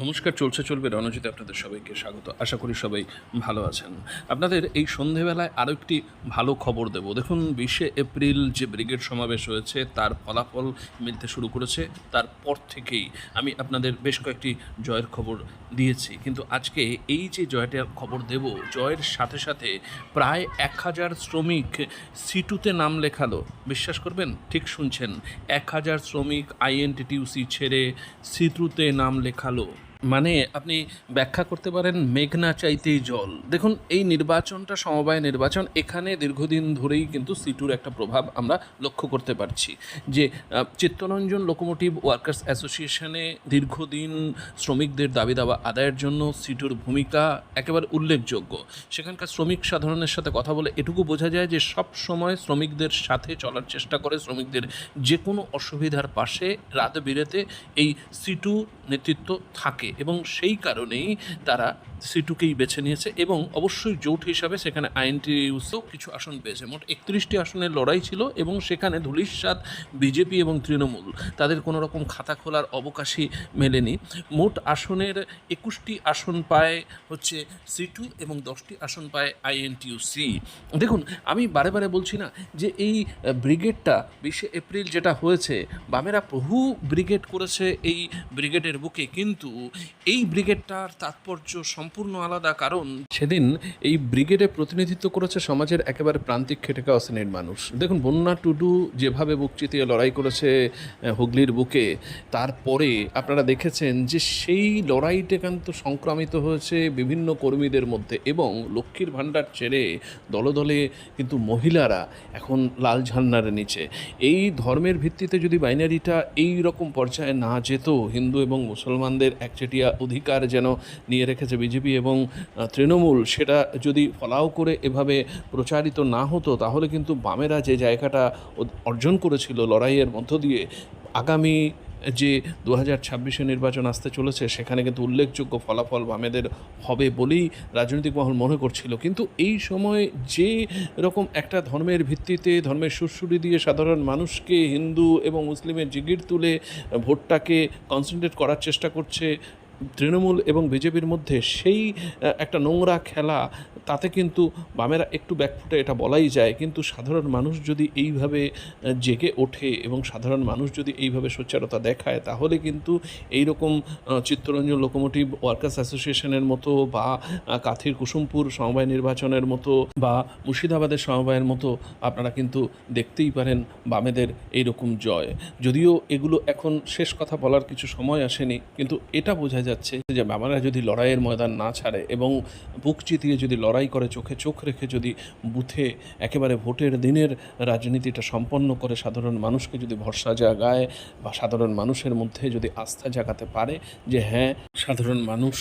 নমস্কার, চলছে, চলবে রণজিতে আপনাদের সবাইকে স্বাগত। আশা করি সবাই ভালো আছেন। আপনাদের এই সন্ধেবেলায় আরও একটি ভালো খবর দেব। দেখুন, বিশে এপ্রিল যে ব্রিগেড সমাবেশ হয়েছে, তার ফলাফল মিলতে শুরু করেছে। তারপর থেকেই আমি আপনাদের বেশ কয়েকটি জয়ের খবর দিয়েছি। কিন্তু আজকে এই যে জয়টার খবর দেব, জয়ের সাথে সাথে প্রায় এক হাজার শ্রমিক সিটুতে নাম লেখালো। বিশ্বাস করবেন? ঠিক শুনছেন। এক হাজার শ্রমিক আইএনটিটিউসি ছেড়ে সিটুতে নাম লেখালো। মানে আপনি ব্যাখ্যা করতে পারেন মেঘনা চাইতেই জল। দেখুন, এই নির্বাচনটা, সমবায় নির্বাচন, এখানে দীর্ঘদিন ধরেই কিন্তু সিটুর একটা প্রভাব আমরা লক্ষ্য করতে পারছি। যে চিত্তরঞ্জন লোকোমোটিভ ওয়ার্কার্স অ্যাসোসিয়েশনে দীর্ঘদিন শ্রমিকদের দাবি দাওয়া আদায়ের জন্য সিটুর ভূমিকা একেবারে উল্লেখযোগ্য। সেখানকার শ্রমিক সাধারণের সাথে কথা বলে এটুকু বোঝা যায় যে, সব সময় শ্রমিকদের সাথে চলার চেষ্টা করে শ্রমিকদের যে কোনো অসুবিধার পাশে রাত বিরেতে এই সিটু নেতৃত্ব থাকে। এবং সেই কারণেই তারা সিটুকেই বেছে নিয়েছে এবং অবশ্যই জোট হিসাবে সেখানে আইএনটিইউসিও কিছু আসন পেয়েছে। মোট একত্রিশটি আসনের লড়াই ছিল এবং সেখানে ধুলিশ্বাদ বিজেপি এবং তৃণমূল, তাদের কোনো রকম খাতা খোলার অবকাশই মেলেনি। মোট আসনের একুশটি আসন পায় হচ্ছে সিটু এবং দশটি আসন পায় আইএনটিইউসি। দেখুন, আমি বারে বারে বলছি না যে এই ব্রিগেডটা বিশে এপ্রিল যেটা হয়েছে, বামেরা বহু ব্রিগেড করেছে এই ব্রিগেডের বুকে, কিন্তু এই ব্রিগেডটার তাৎপর্য সম্পূর্ণ আলাদা কারণ সেদিন এই ব্রিগেডে প্রতিনিধিত্ব করেছে সমাজের একেবারে প্রান্তিক খেটে খাওয়া শ্রেণির মানুষ। দেখুন, বন্যা টুডু যেভাবে বুক চিতিয়ে লড়াই করেছে হুগলির বুকে, তারপরে আপনারা দেখেছেন যে সেই লড়াইটা কিন্তু সংক্রামিত হয়েছে বিভিন্ন কর্মীদের মধ্যে এবং লক্ষ্মীর ভাণ্ডার ছেড়ে দলে দলে কিন্তু মহিলারা এখন লাল ঝান্নার নিচে। এই ধর্মের ভিত্তিতে যদি বাইনারিটা এই রকম পর্যায়ে না যেত, হিন্দু এবং মুসলমানদের একচেটিয়া অধিকার যেন নিয়ে রেখেছে বিজেপি এবং তৃণমূল সেটা যদি ফলাও করে এভাবে প্রচারিত না হতো, তাহলে কিন্তু বামেরা যে জায়গাটা অর্জন করেছিল লড়াইয়ের মধ্য দিয়ে, আগামী যে দু হাজার ছাব্বিশে নির্বাচন আসতে চলেছে, সেখানে কিন্তু উল্লেখযোগ্য ফলাফল বামেদের হবে বলেই রাজনৈতিক মহল মনে করছিল। কিন্তু এই সময় যে রকম একটা ধর্মের ভিত্তিতে, ধর্মের সুরসুরি দিয়ে সাধারণ মানুষকে হিন্দু এবং মুসলিমের জিগির তুলে ভোটটাকে কনসেন্ট্রেট করার চেষ্টা করছে তৃণমূল এবং বিজেপির মধ্যে সেই একটা নোংরা খেলা, তাতে কিন্তু বামেরা একটু ব্যাকফুটে এটা বলাই যায়। কিন্তু সাধারণ মানুষ যদি এইভাবে জেগে ওঠে এবং সাধারণ মানুষ যদি এইভাবে সোচ্চারতা দেখায়, তাহলে কিন্তু এই রকম চিত্তরঞ্জন লোকোমোটিভ ওয়ার্কার্স অ্যাসোসিয়েশনের মতো বা কাথির কুসুমপুর সমবায় নির্বাচনের মতো বা মুর্শিদাবাদের সমবায়ের মতো আপনারা কিন্তু দেখতেই পারেন বামেদের এই রকম জয়। যদিও এগুলো এখন শেষ কথা বলার কিছু সময় আসেনি, কিন্তু এটা বোঝা যাচ্ছে যে বামেরা যদি লড়াইয়ের ময়দান না ছাড়ে এবং বুক চিতিয়ে যদি লড়াই করে, চোখে চোখ রেখে যদি বুথে একেবারে ভোটের দিনের রাজনীতিটা সম্পন্ন করে সাধারণ মানুষকে যদি ভরসা জাগায় বা সাধারণ মানুষের মধ্যে যদি আস্থা জাগাতে পারে যে হ্যাঁ সাধারণ মানুষ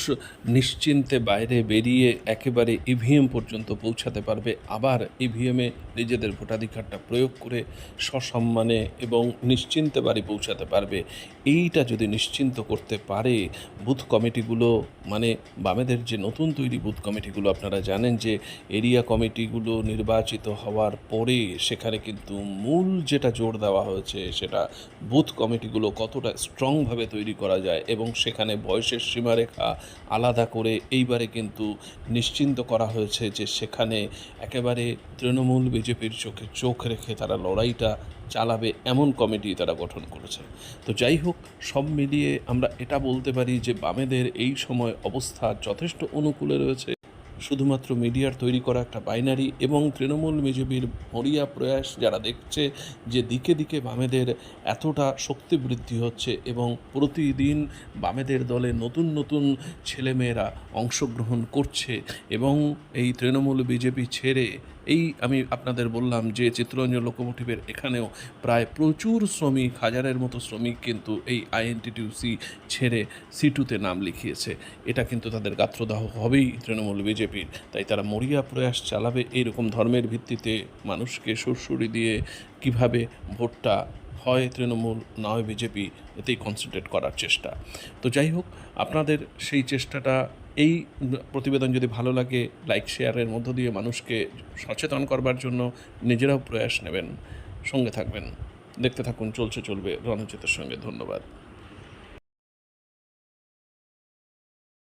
নিশ্চিন্তে বাইরে বেরিয়ে একেবারে ইভিএম পর্যন্ত পৌঁছাতে পারবে, আবার ইভিএমে নিজেদের ভোটাধিকারটা প্রয়োগ করে সসম্মানে এবং নিশ্চিন্তে বাড়ি পৌঁছাতে পারবে। এইটা যদি নিশ্চিন্ত করতে পারে বুথ কমিটিগুলো মানে বামেদের যে নতুন তৈরি বুথ কমিটিগুলো, আপনারা জানেন যে এরিয়া কমিটিগুলো নির্বাচিত হওয়ার পরে সেখানে কিন্তু মূল যেটা জোর দেওয়া হয়েছে সেটা বুথ কমিটিগুলো কতটা স্ট্রংভাবে তৈরি করা যায় এবং সেখানে বয়সের সীমারেখা আলাদা করে এইবারে কিন্তু নিশ্চিন্ত করা হয়েছে যে সেখানে একেবারে তৃণমূল, বিজেপির চোখে চোখ রেখে তারা লড়াইটা চালাবে এমন কমিটি তারা গঠন করেছে। তো যাই হোক, সব মিলিয়ে আমরা এটা বলতে পারি যে বামেদের এই সময় অবস্থা যথেষ্ট অনুকূলে রয়েছে। শুধুমাত্র মিডিয়ার তৈরি করা একটা বাইনারি এবং তৃণমূল বিজেপির মরিয়া প্রয়াস যারা দেখছে যে দিকে দিকে বামেদের এতটা শক্তি বৃদ্ধি হচ্ছে এবং প্রতিদিন বামেদের দলে নতুন নতুন ছেলেমেয়েরা অংশগ্রহণ করছে এবং এই তৃণমূল বিজেপি ছেড়ে এই আমি আপনাদের বললাম যে চিত্তরঞ্জন লোকোমোটিভের এখানেও প্রায় প্রচুর শ্রমিক, হাজারের মতো শ্রমিক কিন্তু এই আইএনটিটিউসি ছেড়ে সিটুতে নাম লিখিয়েছে। এটা কিন্তু তাদের গাত্রদাহ হবেই তৃণমূল বিজেপির। তাই তারা মরিয়া প্রয়াস চালাবে এইরকম ধর্মের ভিত্তিতে মানুষকে সুরসুরি দিয়ে কীভাবে ভোটটা হয় তৃণমূল, নয় বিজেপি, এতেই কনসেন্ট্রেট করার চেষ্টা। তো যাই হোক, আপনাদের সেই চেষ্টাটা এই প্রতিবেদন যদি ভালো লাগে লাইক শেয়ারের মধ্য দিয়ে মানুষকে সচেতন করবার জন্য নিজেরাও প্রয়াস নেবেন। সঙ্গে থাকবেন। দেখতে থাকুন, চলছে, চলবে রণজিতের সঙ্গে। ধন্যবাদ।